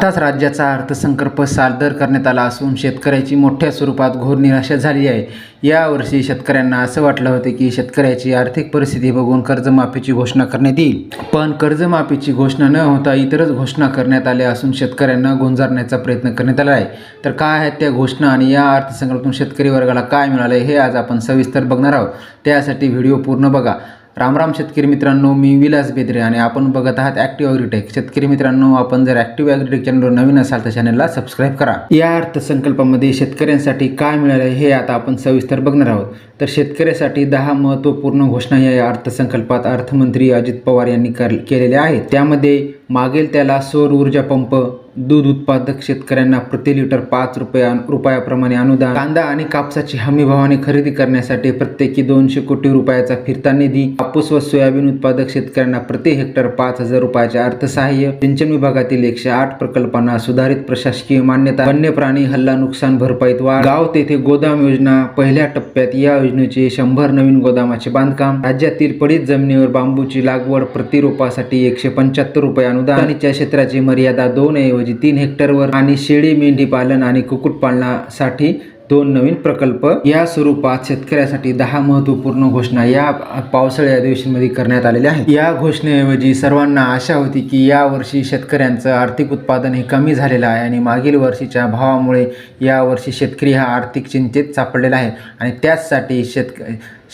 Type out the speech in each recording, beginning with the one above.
आताच राज्याचा अर्थसंकल्प सादर करण्यात आला असून शेतकऱ्याची मोठ्या स्वरूपात घोर निराशा झाली आहे. यावर्षी शेतकऱ्यांना असं वाटलं होतं की शेतकऱ्याची आर्थिक परिस्थिती बघून कर्जमाफीची घोषणा करण्यात येईल. पण कर्जमाफीची घोषणा न होता इतरच घोषणा करण्यात आल्या असून शेतकऱ्यांना गोंजारण्याचा प्रयत्न करण्यात आला आहे. तर काय आहेत त्या घोषणा आणि या अर्थसंकल्पातून शेतकरी वर्गाला काय मिळालं हे आज आपण सविस्तर बघणार आहोत. त्यासाठी व्हिडिओ पूर्ण बघा. रामराम शेतकरी मित्रांनो मी विलास बेदरे आणि आपण बघत आहात ॲक्टिव्ह ॲग्रीटेक शेतकरी मित्रांनो आपण जर ॲक्टिव्ह ॲग्रीटेक चॅनलवर नवीन असाल तर चॅनलला सबस्क्राईब करा. या अर्थसंकल्पामध्ये शेतकऱ्यांसाठी काय मिळालं हे आता आपण सविस्तर बघणार आहोत. तर शेतकऱ्यासाठी दहा महत्त्वपूर्ण घोषणा या अर्थसंकल्पात अर्थमंत्री अजित पवार यांनी कर केलेल्या आहेत. त्यामध्ये मागेल त्याला सौर ऊर्जा पंप दूध उत्पादक शेतकऱ्यांना प्रति लिटर पाच रुपया रुपयाप्रमाणे अनुदान कांदा आणि कापसाची हमी भावाने खरेदी करण्यासाठी प्रत्येकी दोनशे कोटी रुपयाचा फिरता निधी कापूस व सोयाबीन उत्पादक शेतकऱ्यांना प्रति हेक्टर पाच हजार रुपयाचे अर्थसहाय्य सिंचन विभागातील एकशे आठ प्रकल्पांना सुधारित प्रशासकीय मान्यता वन्य प्राणी हल्ला नुकसान भरपाईत वाढ गाव तेथे गोदाम योजना पहिल्या टप्प्यात या योजनेचे शंभर नवीन गोदामाचे बांधकाम राज्यातील पडीत जमिनीवर बांबूची लागवड प्रतिरोपासाठी एकशे पंच्याहत्तर रुपये अनुदानाच्या क्षेत्राची मर्यादा दोन ऐवजी तीन हेक्टरवर आणि शेळी मेंढी पालन आणि कुक्कुटपालनासाठी दोन नवीन प्रकल्प. या स्वरूपात शेतकऱ्यासाठी दहा महत्त्वपूर्ण घोषणा या पावसाळी अधिवेशनमध्ये करण्यात आलेल्या आहेत. या घोषणेऐवजी सर्वांना आशा होती की या वर्षी शेतकऱ्यांचं आर्थिक उत्पादन हे कमी झालेलं आहे आणि मागील वर्षीच्या भावामुळे या वर्षी शेतकरी हा आर्थिक चिंतेत सापडलेला आहे. आणि त्याचसाठी शेतक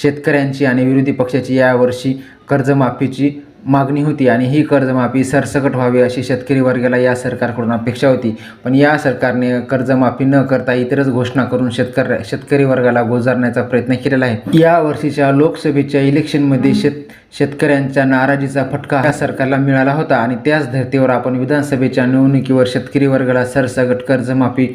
शेतकऱ्यांची आणि विरोधी पक्षाची यावर्षी कर्जमाफीची मागणी होती आणि ही कर्जमाफी सरसकट व्हावी अशी शेतकरी वर्गाला या सरकारकडून अपेक्षा होती. पण या सरकारने कर्जमाफी न करता इतरच घोषणा करून शेतकऱ्या शेतकरी वर्गाला गोजारण्याचा प्रयत्न केलेला आहे. या वर्षीच्या लोकसभेच्या इलेक्शनमध्ये शेत शेतकऱ्यांच्या नाराजीचा फटका या सरकारला मिळाला होता आणि त्याच धर्तीवर आपण विधानसभेच्या निवडणुकीवर शेतकरी वर्गाला सरसकट कर्जमाफी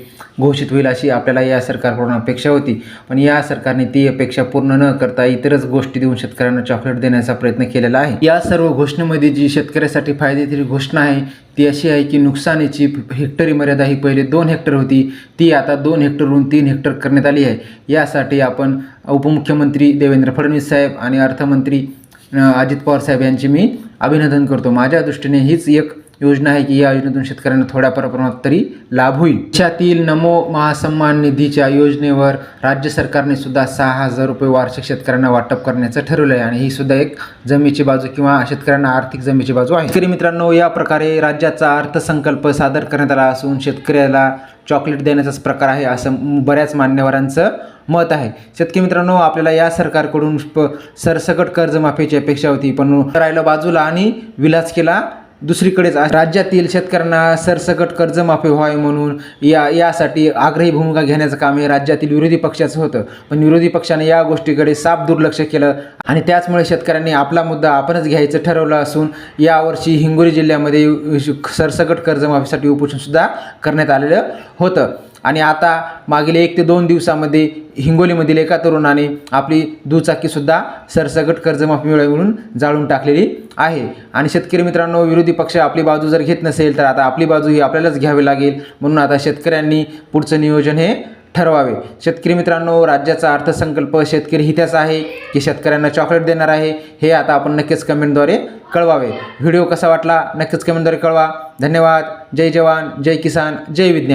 घोषित होईल अशी आपल्याला या सरकारकडून अपेक्षा होती. पण या सरकारने ती अपेक्षा पूर्ण न करता इतरच गोष्टी देऊन शेतकऱ्यांना चॉकलेट देण्याचा प्रयत्न केलेला आहे. या सर्व घोषणेमध्ये जी शेतकऱ्यासाठी फायदेशीर घोषणा आहे ती अशी आहे की नुकसानीची हेक्टरी मर्यादा ही पहिले दोन हेक्टर होती ती आता दोन हेक्टरहून तीन हेक्टर करण्यात आली आहे. यासाठी आपण उपमुख्यमंत्री देवेंद्र फडणवीस साहेब आणि अर्थमंत्री अजित पवार साहेब यांची मी अभिनंदन करतो. माझ्या दृष्टीने हीच एक योजना आहे की या योजनेतून शेतकऱ्यांना थोड्या प्रमाणात तरी लाभ होईल. देशातील नमो महासन्मान निधीच्या योजनेवर राज्य सरकारने सुद्धा सहा हजार रुपये वार्षिक शेतकऱ्यांना वाटप करण्याचं ठरवलं आहे आणि ही सुद्धा एक जमीची बाजू किंवा शेतकऱ्यांना आर्थिक जमीची बाजू आहे. शेतकरी मित्रांनो या प्रकारे राज्याचा अर्थसंकल्प सादर करण्यात आला असून शेतकऱ्याला चॉकलेट देण्याचाच प्रकार आहे असं बऱ्याच मान्यवरांचं मत आहे. शेतकरी मित्रांनो आपल्याला या सरकारकडून प सरसकट कर्जमाफीची अपेक्षा होती पण राहिलं बाजूला आणि विलास केला दुसरीकडेच राज्यातील शेतकऱ्यांना सरसकट कर्जमाफी व्हावी म्हणून या यासाठी आग्रही भूमिका घेण्याचं काम हे राज्यातील विरोधी पक्षाचं होतं. पण विरोधी पक्षाने या गोष्टीकडे साफ दुर्लक्ष केलं आणि त्याचमुळे शेतकऱ्यांनी आपला मुद्दा आपणच घ्यायचं ठरवलं असून यावर्षी हिंगोली जिल्ह्यामध्ये सरसकट कर्जमाफीसाठी उपोषणसुद्धा करण्यात आलेलं होतं. आणि आता मागील एक ते दोन दिवसामध्ये हिंगोलीमधील एका तरुणाने आपली दुचाकीसुद्धा सरसकट कर्जमाफी मिळवून जाळून टाकलेली आहे. आणि शेतकरी मित्रांनो विरोधी पक्ष आपली बाजू जर घेत नसेल तर आता आपली बाजू ही आपल्यालाच घ्यावी लागेल. म्हणून आता शेतकऱ्यांनी पुढचं नियोजन हे ठरवावे. शेतकरी मित्रांनो राज्याचा अर्थसंकल्प शेतकरी हिताचा आहे की शेतकऱ्यांना चॉकलेट देणार आहे हे आता आपण नक्कीच कमेंटद्वारे कळवावे. व्हिडिओ कसा वाटला नक्कीच कमेंटद्वारे कळवा. धन्यवाद. जय जवान जय किसान जय विज्ञान.